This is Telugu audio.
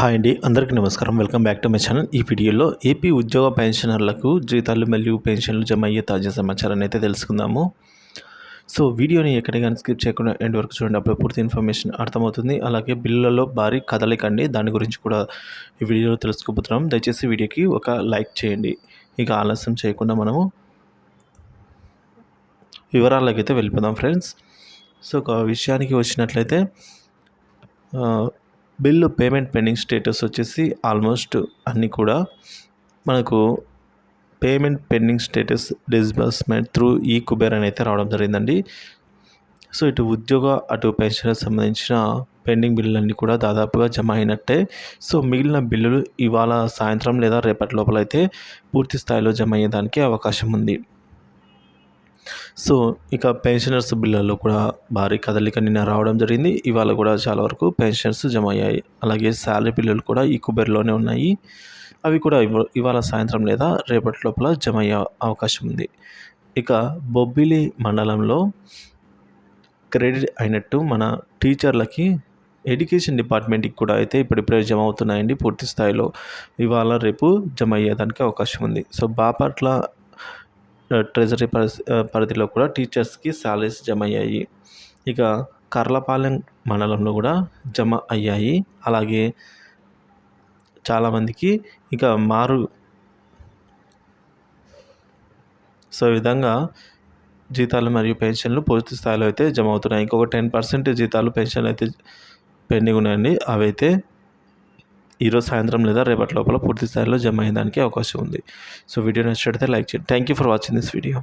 హాయ్ అండి అందరికీ నమస్కారం. Welcome back to my channel. ఈ వీడియోలో ఏపీ ఉద్యోగ పెన్షనర్లకు జీతాలు మరియు పెన్షన్లు జమ అయ్యే తాజా సమాచారాన్ని అయితే తెలుసుకుందాము. సో వీడియోని ఎక్కడికైనా కానీ స్కిప్ చేయకుండా ఎండ్ వరకు చూడండి. అప్పుడు పూర్తి ఇన్ఫర్మేషన్ అర్థమవుతుంది. అలాగే బిల్లులలో భారీ కదలికండి. దాని గురించి కూడా ఈ వీడియోలో తెలుసుకోబోతున్నాం. దయచేసి వీడియోకి ఒక లైక్ చేయండి. ఇక ఆలస్యం చేయకుండా మనము వివరాలకైతే వెళ్ళిపోదాం ఫ్రెండ్స్. సో ఒక విషయానికి వచ్చినట్లయితే బిల్లు పేమెంట్ పెండింగ్ స్టేటస్ వచ్చేసి ఆల్మోస్ట్ అన్నీ కూడా మనకు payment pending status disbursement through ఈ కుబేర్ అని అయితే రావడం జరిగిందండి. సో ఇటు ఉద్యోగ అటు పెన్షన్ సంబంధించిన పెండింగ్ బిల్లులన్నీ కూడా దాదాపుగా జమ అయినట్టే. సో మిగిలిన బిల్లులు ఇవాళ సాయంత్రం లేదా రేపటి లోపల అయితే పూర్తి స్థాయిలో జమ అయ్యేదానికి అవకాశం ఉంది. సో ఇక పెన్షనర్స్ బిల్లుల్లో కూడా భారీ కదలిక నిన్న రావడం జరిగింది. ఇవాళ కూడా చాలా వరకు పెన్షన్స్ జమ అయ్యాయి. అలాగే శాలరీ బిల్లులు కూడా ఈ కుబెర్లోనే ఉన్నాయి. అవి కూడా ఇవాళ సాయంత్రం లేదా రేపటి లోపల జమ అయ్యే అవకాశం ఉంది. ఇక బొబ్బిలి మండలంలో క్రెడిట్ అయినట్టు మన టీచర్లకి ఎడ్యుకేషన్ డిపార్ట్మెంట్కి కూడా అయితే ఇప్పుడిప్పుడే జమ అవుతున్నాయండి పూర్తి స్థాయిలో. ఇవాళ రేపు జమ అయ్యేదానికి అవకాశం ఉంది. సో బాపట్ల ట్రెజరీ పరిధిలో కూడా టీచర్స్కి శాలరీస్ జమ అయ్యాయి. ఇక కర్లపాలెం మండలంలో కూడా జమ అయ్యాయి. అలాగే చాలామందికి ఇక మారు సో ఈ విధంగా జీతాలు మరియు పెన్షన్లు పూర్తి స్థాయిలో అయితే జమ అవుతున్నాయి. ఇంకొక టెన్ పర్సెంట్ జీతాలు పెన్షన్లు అయితే పెండింగ్ ఉన్నాయండి. అవైతే ఈరోజు సాయంత్రం లేదా రేపటి లోపల పూర్తి స్థాయిలో జమ అయ్యేదానికి అవకాశం ఉంది. సో వీడియో నచ్చినట్లయితే లైక్ చేయండి. Thank you for watching this video